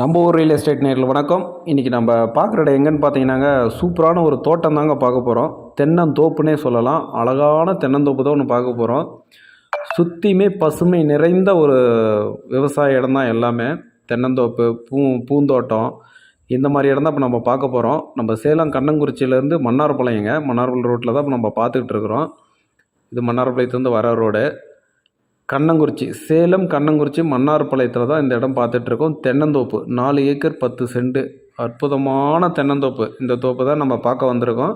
நம்ம ஊர் real estate நேரில் வணக்கம். இன்றைக்கி நம்ம பார்க்குற இடம் எங்கன்னு பார்த்தீங்கன்னாங்க சூப்பரான ஒரு தோட்டம் தாங்க பார்க்க போகிறோம் தென்னந்தோப்புனே சொல்லலாம். அழகான தென்னந்தோப்பு தான் ஒன்று பார்க்க போகிறோம் சுற்றியுமே பசுமை நிறைந்த ஒரு விவசாய இடம் தான் எல்லாமே. தென்னந்தோப்பு பூ பூந்தோட்டம் இந்த மாதிரி இடம் தான் இப்போ நம்ம பார்க்க போகிறோம் நம்ம சேலம் கண்ணங்குறிச்சியிலேருந்து மன்னார்பாளையங்க. மன்னார்பாளையம் ரோட்டில் தான் இப்போ நம்ம பார்த்துக்கிட்டு இருக்கிறோம். இது மன்னார்பாளையத்துலேருந்து வர ரோடு கண்ணங்குறிச்சி. சேலம் கண்ணங்குறிச்சி மன்னார்பாளையத்தில் தான் இந்த இடம் பார்த்துட்ருக்கோம். தென்னந்தோப்பு நாலு ஏக்கர் பத்து செண்டு அற்புதமான தென்னந்தோப்பு. இந்த தோப்பு தான் நம்ம பார்க்க வந்திருக்கோம்.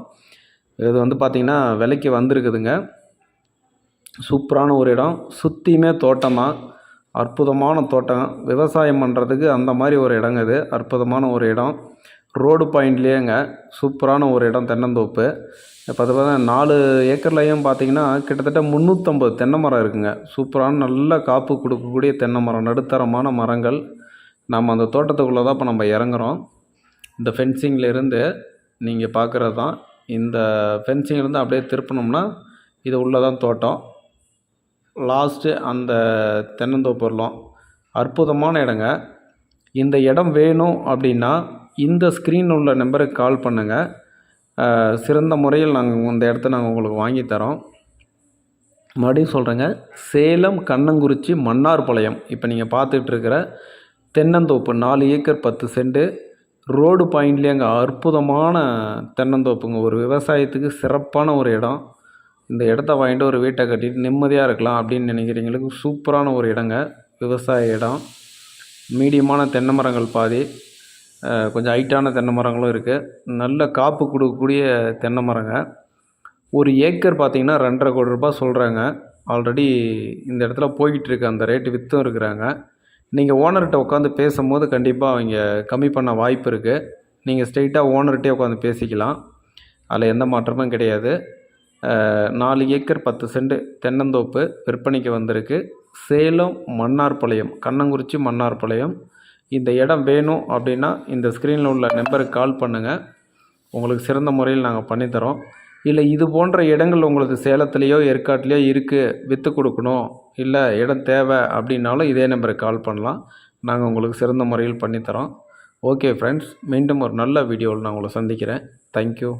இது வந்து பார்த்திங்கன்னா விலைக்கு வந்திருக்குதுங்க. சூப்பரான ஒரு இடம். சுற்றியுமே தோட்டமாக அற்புதமான தோட்டம். விவசாயம் பண்ணுறதுக்கு அந்த மாதிரி ஒரு இடங்க இது. அற்புதமான ஒரு இடம். ரோடு பாயிண்ட்லேயேங்க சூப்பரான ஒரு இடம் தென்னந்தோப்பு. இப்போ அது பார்த்தா நாலு ஏக்கர்லையும் பார்த்தீங்கன்னா கிட்டத்தட்ட முந்நூற்றம்பது தென்னை மரம் இருக்குங்க. சூப்பரான நல்ல காப்பு கொடுக்கக்கூடிய தென்னை மரம் நடுத்தரமான மரங்கள். நம்ம அந்த தோட்டத்துக்குள்ளே தான் இப்போ நம்ம இறங்குறோம். இந்த ஃபென்சிங்லேருந்து நீங்கள் பார்க்குறது தான். இந்த ஃபென்சிங்லேருந்து அப்படியே திருப்பினோம்னா இது உள்ளே தான் தோட்டம். லாஸ்ட்டு அந்த தென்னந்தோப்பு வரலாம். அற்புதமான இடங்க. இந்த இடம் வேணும் அப்படின்னா இந்த ஸ்க்ரீன் உள்ள நம்பருக்கு கால் பண்ணுங்கள் சிறந்த முறையில் நாங்கள் இந்த இடத்த நாங்கள் உங்களுக்கு வாங்கி தரோம். மறுபடியும் சொல்கிறேங்க சேலம் கண்ணங்குறிச்சி மன்னார்பாளையம். இப்போ நீங்கள் பார்த்துட்ருக்கிற தென்னந்தோப்பு நாலு ஏக்கர் பத்து செண்டு ரோடு பாயிண்ட்லேயே அங்கே அற்புதமான தென்னந்தோப்புங்க. ஒரு விவசாயத்துக்கு சிறப்பான ஒரு இடம். இந்த இடத்த வாங்கிட்டு ஒரு வீட்டை கட்டிட்டு நிம்மதியாக இருக்கலாம் அப்படின்னு நினைக்கிறவங்களுக்கு சூப்பரான ஒரு இடங்க. விவசாய இடம். மீடியமான தென்னை மரங்கள் பாதி. கொஞ்சம் ஹைட்டான தென்னை மரங்களும் இருக்குது நல்ல காப்பு கொடுக்கக்கூடிய தென்னை மரங்க. ஒரு ஏக்கர் பார்த்திங்கன்னா ரெண்டரை கோடி ரூபாய் சொல்கிறாங்க ஆல்ரெடி இந்த இடத்துல போய்கிட்டுருக்கு அந்த ரேட்டு விற்றும் இருக்கிறாங்க. நீங்கள் ஓனர்கிட்ட உட்காந்து பேசும்போது கண்டிப்பாக அவங்க கம்மி பண்ண வாய்ப்பு இருக்குது நீங்கள் ஸ்ட்ரெயிட்டாக ஓனர்கிட்டே உட்காந்து பேசிக்கலாம். அதில் எந்த மாற்றமும் கிடையாது. நாலு ஏக்கர் பத்து சென்ட் தென்னந்தோப்பு விற்பனைக்கு வந்திருக்கு. சேலம் மன்னார்பாளையம் கண்ணங்குறிச்சி மன்னார்பாளையம் இந்த இடம் வேணும் அப்படின்னா இந்த ஸ்க்ரீனில் உள்ள நம்பருக்கு கால் பண்ணுங்கள் உங்களுக்கு சிறந்த முறையில் நாங்கள் பண்ணித்தரோம் இல்லை இது போன்ற இடங்கள் உங்களுக்கு சேலத்துலேயோ ஏற்காட்டிலையோ இருக்குது விற்று கொடுக்கணும் இல்லை இடம் தேவை அப்படின்னாலும் இதே நம்பருக்கு கால் பண்ணலாம். நாங்கள் உங்களுக்கு சிறந்த முறையில் பண்ணித்தரோம் ஓகே ஃப்ரெண்ட்ஸ் மீண்டும் ஒரு நல்ல வீடியோவில் நான் உங்களை சந்திக்கிறேன். தேங்க்யூ